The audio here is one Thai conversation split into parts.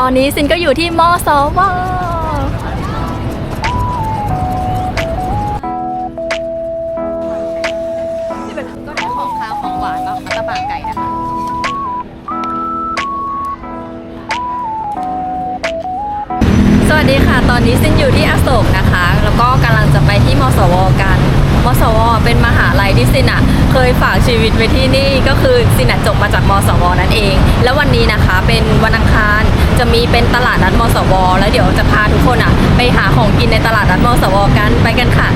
ตอนนี้ซินก็อยู่ที่มสวก็ได้ของข้าวของหวานมามัตตบะไก่นะคะ สวัสดีค่ะ ตอนนี้ซินอยู่ที่อโศกนะคะ แล้วก็กำลังจะไปที่มสวกันมสวเป็นมหาลัยที่ซินอะเคยฝากชีวิตไว้ที่นี่ก็คือซินอะจบมาจากมสวนั่นเอง แล้ววันนี้นะคะเป็นวันอังคาร จะมีเป็นตลาดนัดมสว แล้วเดี๋ยวจะพาทุกคนอะ ไปหาของกินในตลาดนัดมสวกันไปกันค่ะ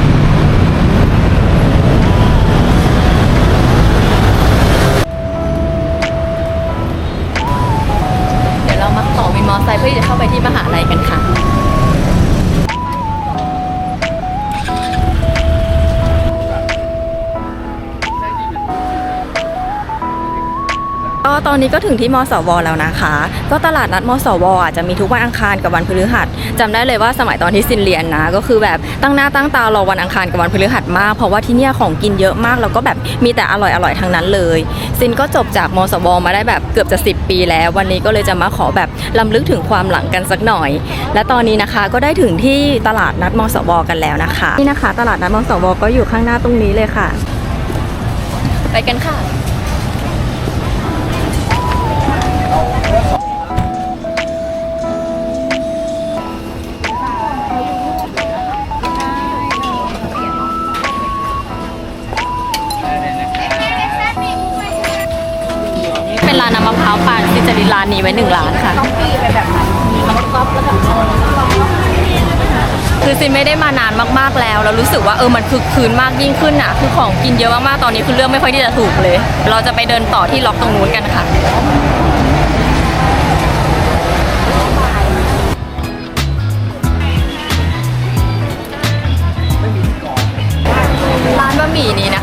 อนนี้ก็ถึงที่มสวแล้วนะคะ ก็ตลาดนัดมสวอะจะมีทุกวันอังคารกับวันพฤหัสจำได้เลยว่าสมัยตอนที่ซินเรียนนะ ก็คือแบบตั้งหน้าตั้งตารอวันอังคารกับวันพฤหัสมาก เพราะว่าที่เนี่ยของกินเยอะมาก แล้วก็แบบมีแต่อร่อยอร่อยทั้งนั้นเลย ซินก็จบจากมสวมาได้แบบเกือบจะ 10 ปีแล้ว วันนี้ก็เลยจะมาขอแบบลำลึกถึงความหลังกันสักหน่อย และตอนนี้นะคะก็ได้ถึงที่ตลาดนัดมสวกันแล้วนะคะนี่นะคะ ตลาดนัดมสวก็อยู่ข้างหน้าตรงนี้เลยค่ะ ไปกันค่ะ เป็นร้านน้ำมะพร้าวปั่นซินจะริร้านนี้ไว้หนึ่งร้านค่ะคือซินไม่ได้มานานมากๆแล้ว แล้วรู้สึกว่าเออมันคือคืนมากยิ่งขึ้นอะ คือของกินเยอะมากๆ ตอนนี้คือเลือกไม่ค่อยที่จะถูกเลย เราจะไปเดินต่อที่ล็อกตรงนู้นกันค่ะ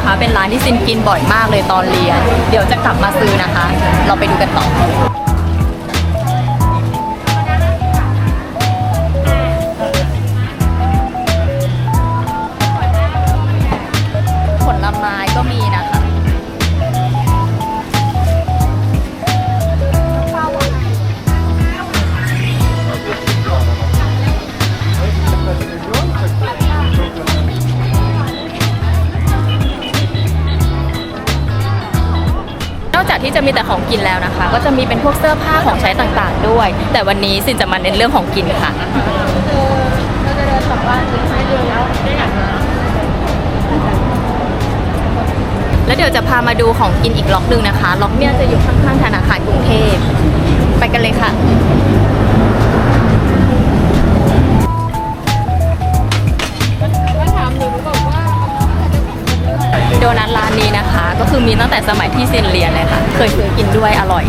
นะคะ เป็นร้านที่ซินกินบ่อยมากเลยตอนเรียน เดี๋ยวจะกลับมาซื้อนะคะ เราไปดูกันต่อผลไม้ก็มีนะคะ จะมีแต่ของกินแล้วนะคะ ก็จะมีเป็นพวกเสื้อผ้าของใช้ต่างๆด้วย แต่วันนี้สินจะมาเน้นเรื่องของกินค่ะแล้วเดี๋ยวจะพามาดูของกินอีกล็อกหนึ่งนะคะ ล็อกเนี่ยจะอยู่ข้างๆธนาคารกรุงเทพไปกันเลยค่ะ แต่สมัยที่เซนเรียนเลยค่ะ เคยซื้อกินด้วยอร่อย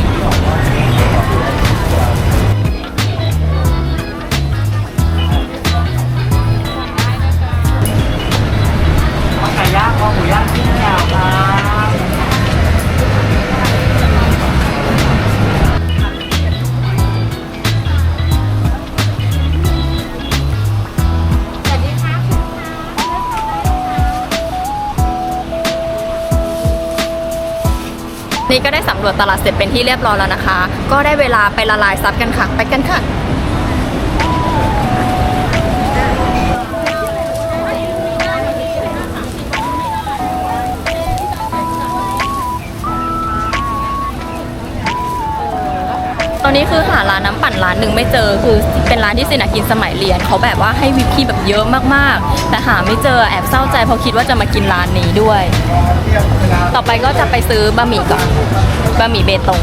นี่ก็ได้สำรวจตลาดเสร็จเป็นที่เรียบร้อยแล้วนะคะ ก็ได้เวลาไปละลายซับกันค่ะ ไปกันค่ะ อนนี้คือหาร้านน้ำปั่นร้านหนึ่งไม่เจอคือเป็นร้านที่สินากินสมัยเรียนเขาแบบว่าให้วิปครีมแบบเยอะมากๆ แต่หาไม่เจอแอบเศร้าใจเพราะคิดว่าจะมากินร้านนี้ด้วย ต่อไปก็จะไปซื้อบะหมี่ก่อนบะหมี่เบตง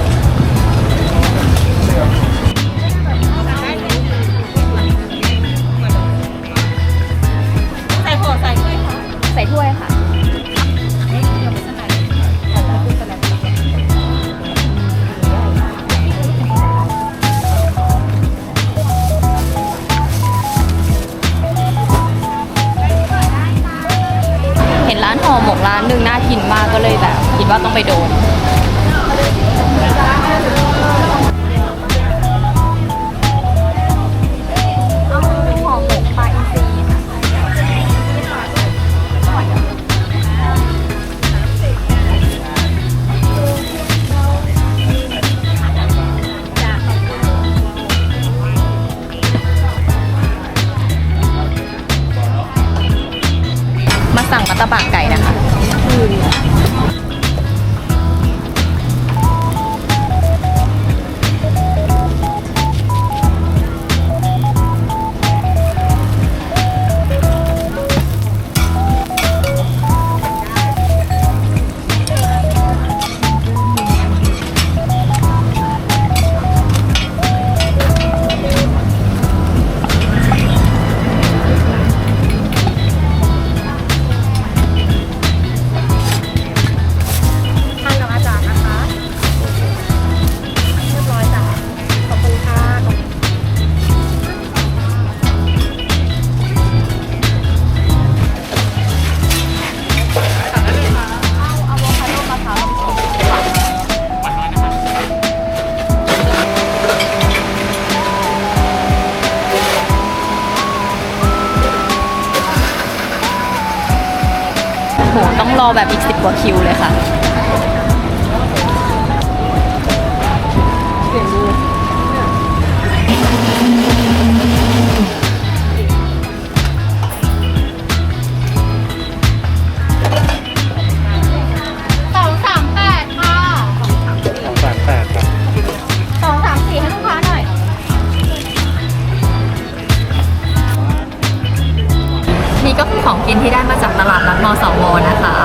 มาสั่งมัตตบะไก่นะคะ หต้องรอแบบอีกสิบกว่าคิวเลยค่ะสองสามแปดค่ะสองสามแปดครับสองสามสี่ให้ลูกค้าหน่อย นี่ก็คือของกินที่ได้มาจากต ลาดนัดมสวนะคะ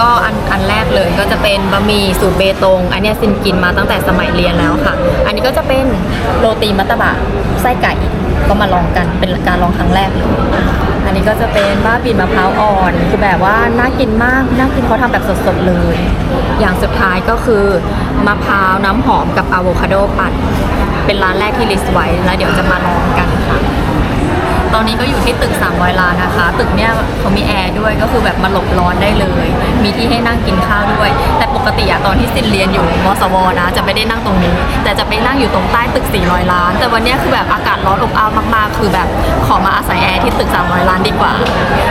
ก็อันอันแรกเลยก็จะเป็นบะหมี่สูตรเบตง อันนี้ซินกินมาตั้งแต่สมัยเรียนแล้วค่ะ อันนี้ก็จะเป็นโรตีมัตตบะไส้ไก่ก็มาลองกันเป็นการลองครั้งแรกเลยอันนี้ก็จะเป็นบ้าบินมะพร้าวอ่อนคือแบบว่าน่ากินมากน่ากินเขาทำแบบสดๆเลย อย่างสุดท้ายก็คือมะพร้าวน้ำหอมกับอะโวคาโดปั่นเป็นร้านแรกที่ลิสต์ไว้แล้วเดี๋ยวจะมาลอง ตอนนี้ก็อยู่ที่ตึก300ล้านนะคะ ตึกเนี้ยเขามีแอร์ด้วยก็คือแบบมาหลบร้อนได้เลย มีที่ให้นั่งกินข้าวด้วย แต่ปกติอะตอนที่ซินเรียนอยู่มสวนะ จะไม่ได้นั่งตรงนี้ แต่จะไปนั่งอยู่ตรงใต้ตึก 400 ล้าน แต่วันเนี้ยคือแบบอากาศร้อนอบอ้าวมากๆ คือแบบขอมาอาศัยแอร์ที่ตึก 300 ล้านดีกว่า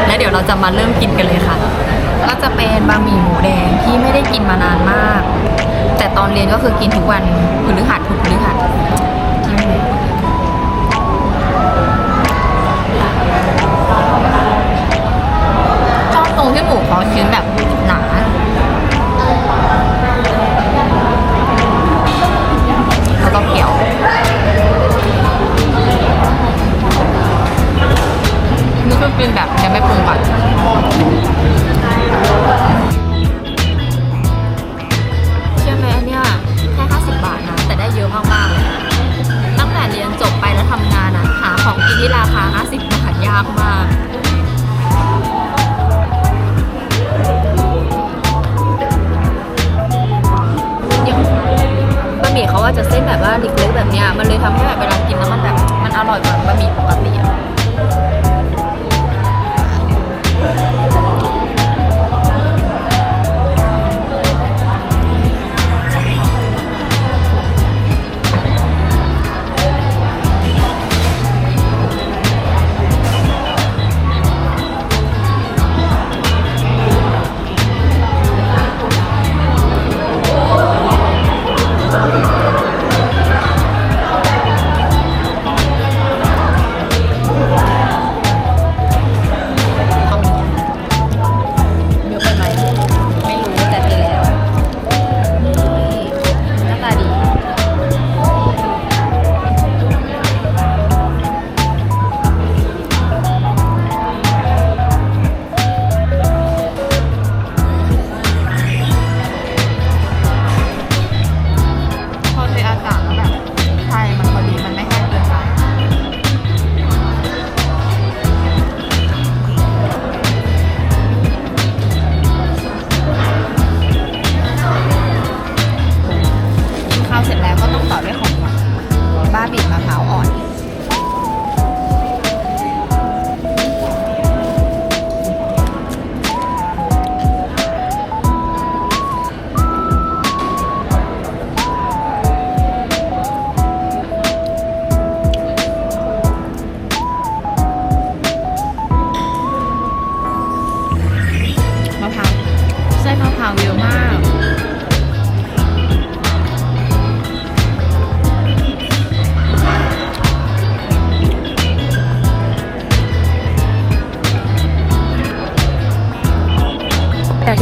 แล้วเดี๋ยวเราจะมาเริ่มกินกันเลยค่ะ ก็จะเป็นบะหมี่หมูแดงที่ไม่ได้กินมานานมาก แต่ตอนเรียนก็คือกินทุกวันพฤหัสทุกพฤหัส หมูเขาชิ้นแบบหนาแล้วก็เกี่ยวนี่คือเป็นแบบะหมี่เขาว่าจะเส้นแบบว่าเล็กๆแบบเนี้ยมันเลยทำให้แบบเวลากินแล้วมันแบบมันอร่อยกว่าบะหมี่ปกติอะ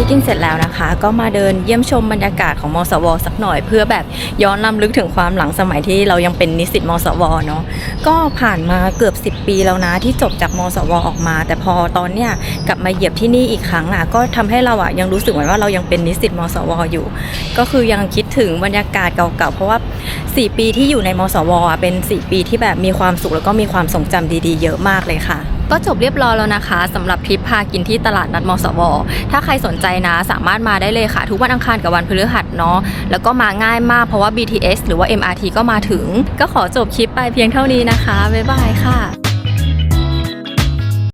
ที่กินเสร็จแล้วนะคะ ก็มาเดินเยี่ยมชมบรรยากาศของมสว สักหน่อย เพื่อแบบย้อนลำลึกถึงความหลังสมัยที่เรายังเป็นนิสิตมสวเนาะก็ผ่านมาเกือบ 10 ปีแล้วนะที่จบจากมสวออกมา แต่พอตอนเนี้ยกลับมาเหยียบที่นี่อีกครั้งอะก็ทำให้เราอะยังรู้สึกเหมือนว่าเรายังเป็นนิสิตมสวอยู่ ก็คือยังคิดถึงบรรยากาศเก่าๆเพราะว่า 4 ปีที่อยู่ในมสวอะเป็น 4 ปีที่แบบมีความสุขแล้วก็มีความทรงจำดีๆ เยอะมากเลยค่ะ ก็จบเรียบร้อยแล้วนะคะสำหรับทริปพากินที่ตลาดนัดมสว ถ้าใครสนใจนะ สามารถมาได้เลยค่ะ ทุกวันอังคารกับวันพฤหัสเนาะแล้วก็มาง่ายมากเพราะว่า BTS หรือว่า MRT ก็มาถึง ก็ขอจบคลิปไปเพียงเท่านี้นะคะบ๊ายบายค่ะ